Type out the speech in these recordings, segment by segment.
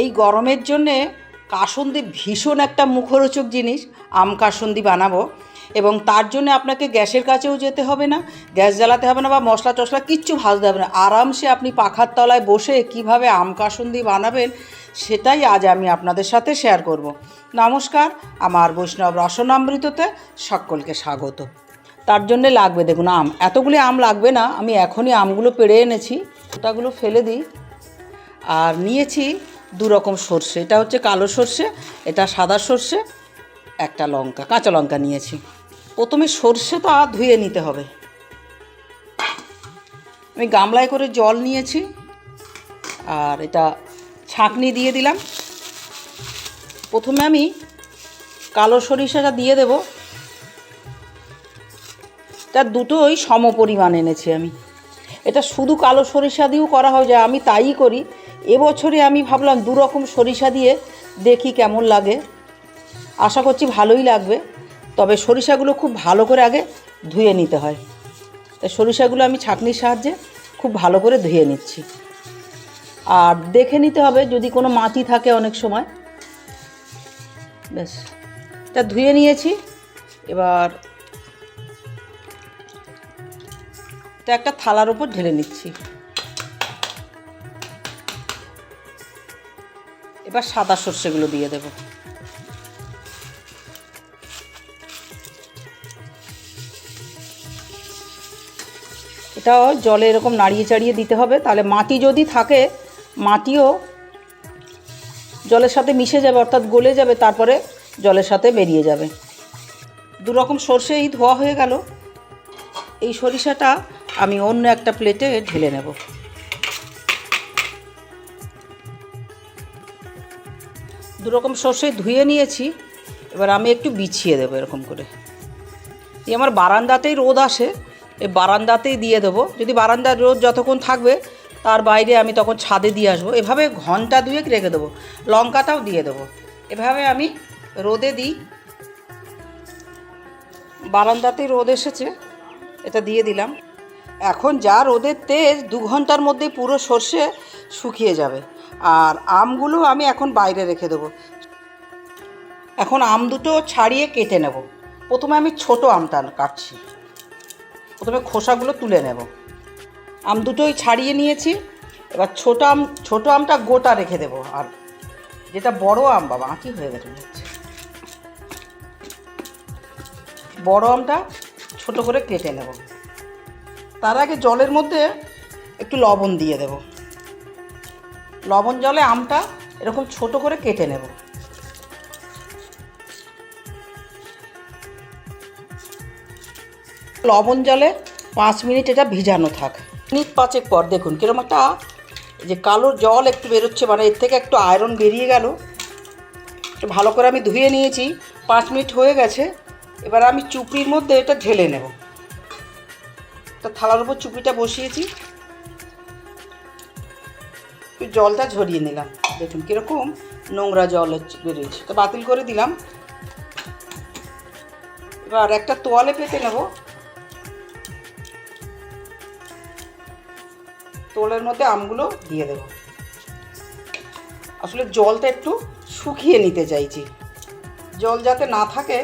এই গরমের জন্যে কাসন্দি ভীষণ একটা মুখরোচক জিনিস, আম কাসন্দি বানাবো। এবং তার জন্য আপনাকে গ্যাসের কাছেও যেতে হবে না, গ্যাস জ্বালাতে হবে না বা মশলা টশলা কিচ্ছু ভাজতে হবে না। আরামসে আপনি পাখার তলায় বসে কীভাবে আম কাসন্দি বানাবেন, সেটাই আজ আমি আপনাদের সাথে শেয়ার করব। নমস্কার, আমার বৈষ্ণব রসনামৃততে সকলকে স্বাগত। তার জন্যে লাগবে, দেখুন আম, এতগুলি আম লাগবে না, আমি এখনই আমগুলো পেড়ে এনেছি, ওটাগুলো ফেলে দিই। আর নিয়েছি দু রকম সর্ষে। এটা হচ্ছে কালো সর্ষে, এটা সাদা সর্ষে, একটা লঙ্কা, কাঁচা লঙ্কা নিয়েছি। প্রথমে সর্ষেটা ধুয়ে নিতে হবে। আমি গামলায় করে জল নিয়েছি, আর এটা ছাঁকনি দিয়ে দিলাম। প্রথমে আমি কালো সরিষাটা দিয়ে দেব। তার দুটোই সম পরিমাণ এনেছি আমি। এটা শুধু কালো সরিষা দিয়েও করা হয় যায় আমি তাই করি। এবছরে আমি ভাবলাম দু রকম সরিষা দিয়ে দেখি কেমন লাগে। আশা করছি ভালোই লাগবে, তবে সরিষাগুলো খুব ভালো করে আগে ধুয়ে নিতে হয়। তাই সরিষাগুলো আমি ছাঁকনির সাহায্যে খুব ভালো করে ধুয়ে নিচ্ছি। আর দেখে নিতে হবে যদি কোনো মাটি থাকে অনেক সময়। ব্যাস, তা ধুয়ে নিয়েছি। এবার এটা একটা থালার ওপর ঢেলে নিচ্ছি। এবার সাদা সর্ষেগুলো দিয়ে দেব। এটাও জলে এরকম নাড়িয়ে চাড়িয়ে দিতে হবে, তাহলে মাটি যদি থাকে, মাটিও জলের সাথে মিশে যাবে, অর্থাৎ গলে যাবে, তারপরে জলের সাথে বেরিয়ে যাবে। দু রকম সর্ষেই ধোয়া হয়ে গেল। এই সরিষাটা আমি অন্য একটা প্লেটে ঢেলে নেব। দু রকম সর্ষে ধুয়ে নিয়েছি। এবার আমি একটু বিছিয়ে দেবো এরকম করে। এই আমার বারান্দাতেই রোদ আসে, এই বারান্দাতেই দিয়ে দেবো। যদি বারান্দার রোদ যতক্ষণ থাকবে, তার বাইরে আমি তখন ছাদে দিয়ে আসব। এভাবে ঘণ্টা দুয়েক রেখে দেবো, লঙ্কাটাও দিয়ে দেবো। এভাবে আমি রোদে দিই। বারান্দাতেই রোদ এসেছে, এটা দিয়ে দিলাম। এখন যা রোদের তেজ, দু ঘণ্টার মধ্যে পুরো সর্ষে শুকিয়ে যাবে। আর আমগুলো আমি এখন বাইরে রেখে দেবো। এখন আম দুটো ছাড়িয়ে কেটে নেব। প্রথমে আমি ছোট আমটা কাটছি। প্রথমে খোসাগুলো তুলে নেব। আম দুটোই ছাড়িয়ে নিয়েছি। এবার ছোট আম, ছোট আমটা গোটা রেখে দেবো। আর যেটা বড় আম, বাবা, আঁকি হয়ে গেছে বড় আমটা ছোট করে কেটে নেব। তার আগে জলের মধ্যে একটু লবণ দিয়ে দেব। লবণ জলে আমটা এরকম ছোট করে কেটে নেব। লবণ জলে পাঁচ মিনিট এটা ভিজানো থাক। মিনিট পাঁচেক পর দেখুন কিরম একটা যে কালো জল একটু বেরোচ্ছে মানে এর থেকে একটু আয়রন বেরিয়ে গেল। একটু ভালো করে আমি ধুয়ে নিয়েছি, পাঁচ মিনিট হয়ে গেছে। এবার আমি চুপড়ির মধ্যে এটা ঢেলে নেব। তো থালার উপর চুপিটা বসিয়েছি। একটু জলটা ঝরিয়ে নিলাম। দেখুন কীরকম নোংরা জল বেরিয়েছে। তো বাতিল করে দিলাম। এবার একটা তোয়ালে পেতে নেব। তোলের মধ্যে আমগুলো দিয়ে দেব। আসলে জলটা একটু শুকিয়ে নিতে চাইছি। জল যাতে না থাকে,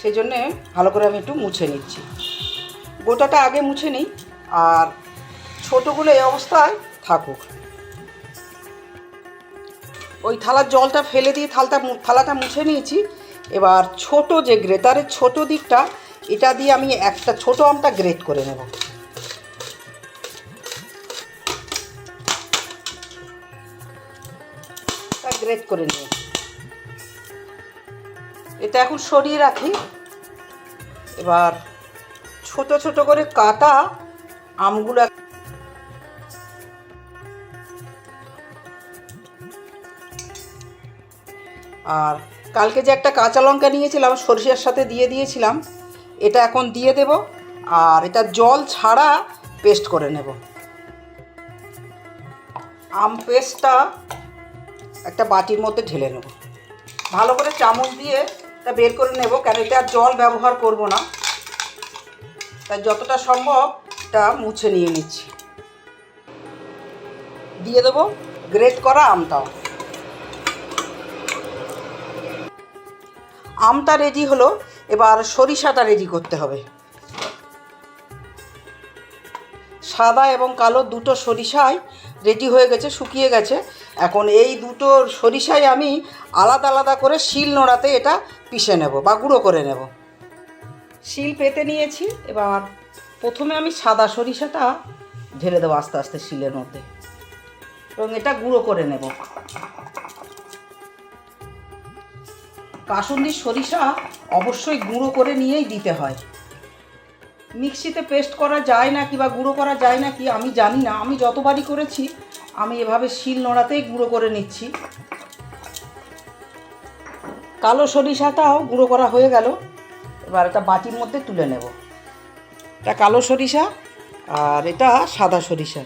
সেজন্যে ভালো করে আমি একটু মুছে নিচ্ছি। গোটাটা আগে মুছে নিই, আর ছোটোগুলো এই অবস্থায় থাকুক। ওই থালার জলটা ফেলে দিয়ে থালটা থালাটা মুছে নিয়েছি। এবার ছোট যে গ্রেটারের ছোট দিকটা, এটা দিয়ে আমি একটা ছোট আমটা গ্রেট করে নেব। গ্রেট করে নিয়ে এটা এখন সরিয়ে রাখি। এবার ছোট ছোট করে কাটা আমগুলো আর কালকে যে একটা কাঁচা লঙ্কা নিয়েছিলাম, সরিষার সাথে দিয়ে দিয়েছিলাম, এটা এখন দিয়ে দেব আর এটা জল ছাড়া পেস্ট করে নেব। আম পেস্টটা একটা বাটির মধ্যে ঢেলে নেব। ভালো করে চামচ দিয়ে এটা বের করে নেব, কেন এটা আর জল ব্যবহার করব না। তাই যতটা সম্ভব এটা মুছে নিয়ে নিচ্ছি। দিয়ে দেবো গ্রেট করা আমটাও। আমটা রেডি হলো, এবার সরিষাটা রেডি করতে হবে। সাদা এবং কালো দুটো সরিষাই রেডি হয়ে গেছে, শুকিয়ে গেছে। এখন এই দুটো সরিষাই আমি আলাদা আলাদা করে শিল নোড়াতে এটা পিষে নেব বা গুঁড়ো করে নেব। শিল পেতে নিয়েছি, এবার প্রথমে আমি সাদা সরিষাটা ঢেলে দেবো আস্তে আস্তে শিলের মধ্যে এবং এটা গুঁড়ো করে নেব। কাসুন্দির সরিষা অবশ্যই গুঁড়ো করে নিয়েই দিতে হয়। মিক্সিতে পেস্ট করা যায় না কি বা গুঁড়ো করা যায় না কি আমি জানি না। আমি যতবারই করেছি, আমি এভাবে শিল নোড়াতেই গুঁড়ো করে নিচ্ছি। কালো সরিষাটাও গুঁড়ো করা হয়ে গেল। এবার এটা বাটির মধ্যে তুলে নেব। এটা কালো সরিষা আর এটা সাদা সরিষা।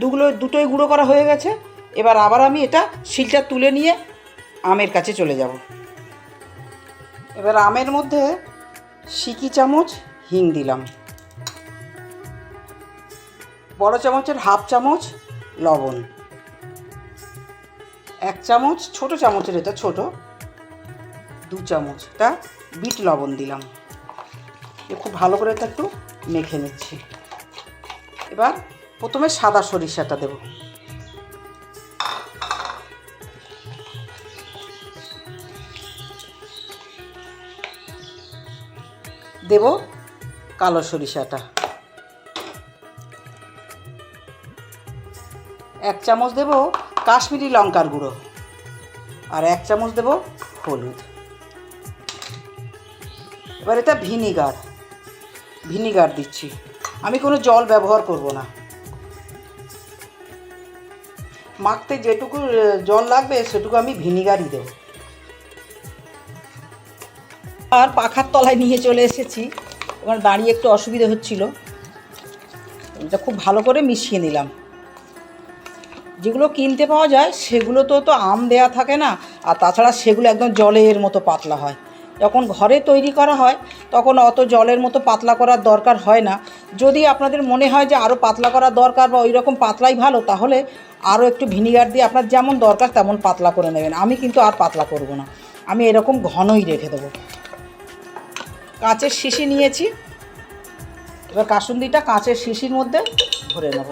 দুগুলো, দুটোই গুঁড়ো করা হয়ে গেছে। এবার আবার আমি এটা শিলটা তুলে নিয়ে আমের কাছে চলে যাব। এবার আমের মধ্যে সিকি চামচ, হিং দিলাম। বড় চামচের হাফ চামচ লবণ। এক চামচ, ছোট চামচের এটা ছোট, দু চামচটা বিট লবণ দিলাম। খুব ভালো করে এটা একটু মেখে নিচ্ছি। এবার প্রথমে সাদা সরিষাটা দেব। দেব কালো সরিষাটা। এক চামচ দেব কাশ্মীরি লঙ্কার গুঁড়ো আর এক চামচ দেব হলুদ। এবার এটা ভিনিগার। ভিনিগার দিচ্ছি। আমি কোনো জল ব্যবহার করব না। মাখতে যেটুকু জল লাগবে সেটুকু আমি ভিনিগারই দেব। আর পাখার তলায় নিয়ে চলে এসেছি। এবার দাঁড়িয়ে একটু অসুবিধা হচ্ছিল। এটা খুব ভালো করে মিশিয়ে নিলাম। যেগুলো কিনতে পাওয়া যায় সেগুলো তো তো আম দেয়া থাকে না, আর তাছাড়া সেগুলো একদম জলের মতো পাতলা হয়। যখন ঘরে তৈরি করা হয়, তখন অত জলের মতো পাতলা করার দরকার হয় না। যদি আপনাদের মনে হয় যে আরও পাতলা করার দরকার বা ওই রকম পাতলাই ভালো, তাহলে আরও একটু ভিনিগার দিয়ে আপনার যেমন দরকার তেমন পাতলা করে নেবেন। আমি কিন্তু আর পাতলা করব না। আমি এরকম ঘনই রেখে দেবো। কাঁচের শিশি নিয়েছি। এবার কাসুন্দিটা কাঁচের শিশির মধ্যে ভরে নেব।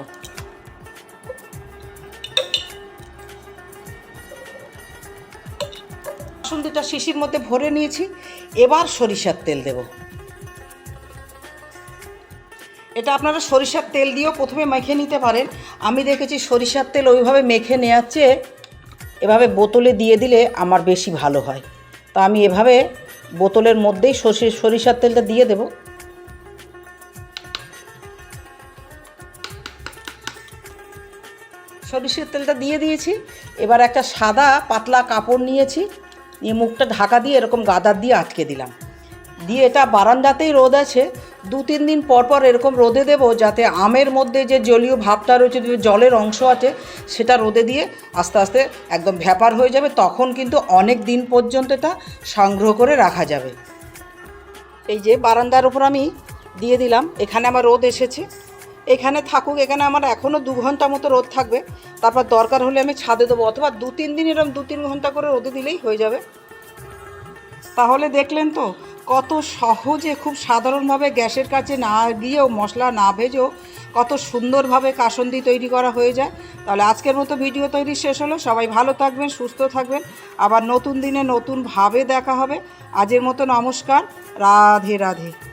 বাসন্তীটা শিশির মধ্যে ভরে নিয়েছি। এবার সরিষার তেল দেব। এটা আপনারা সরিষার তেল দিয়েও প্রথমে মেখে নিতে পারেন। আমি দেখেছি সরিষার তেল ওইভাবে মেখে নেওয়ার চেয়ে এভাবে বোতলে দিয়ে দিলে আমার বেশি ভালো হয়। তা আমি এভাবে বোতলের মধ্যেই সরষে, সরিষার তেলটা দিয়ে দেব। সরিষার তেলটা দিয়ে দিয়েছি। এবার একটা সাদা, পাতলা কাপড় নিয়েছি। নিয়ে মুখটা ঢাকা দিয়ে এরকম গাদার দিয়ে আটকে দিলাম। দিয়ে এটা বারান্দাতেই রোদ আছে। দু, তিন দিন পর পর এরকম রোদে দেবো যাতে আমের মধ্যে যে জলীয় ভাবটা রয়েছে জলের অংশ আছে, সেটা রোদে দিয়ে আস্তে আস্তে একদম ভ্যাপার হয়ে যাবে। তখন কিন্তু অনেক দিন পর্যন্ত এটা সংগ্রহ করে রাখা যাবে। এই যে বারান্দার উপর আমি দিয়ে দিলাম। এখানে আমার রোদ এসেছে। এখানে থাকুক, এখানে আমার এখনও দু ঘণ্টা মতো রোদ থাকবে। তারপর দরকার হলে আমি ছাদে দেবো, অথবা দু, তিন দিন এরকম দু, তিন ঘণ্টা করে রোদে দিলেই হয়ে যাবে। তাহলে দেখলেন তো কত সহজে, খুব সাধারণভাবে গ্যাসের কাছে না গিয়েও মশলা না ভেজেও কত সুন্দরভাবে কাসন্দি তৈরি করা হয়ে যায়। তাহলে আজকের মতো ভিডিও তৈরি শেষ হলো। সবাই ভালো থাকবেন, সুস্থ থাকবেন। আবার নতুন দিনে নতুনভাবে দেখা হবে। আজের মতো নমস্কার। রাধে রাধে।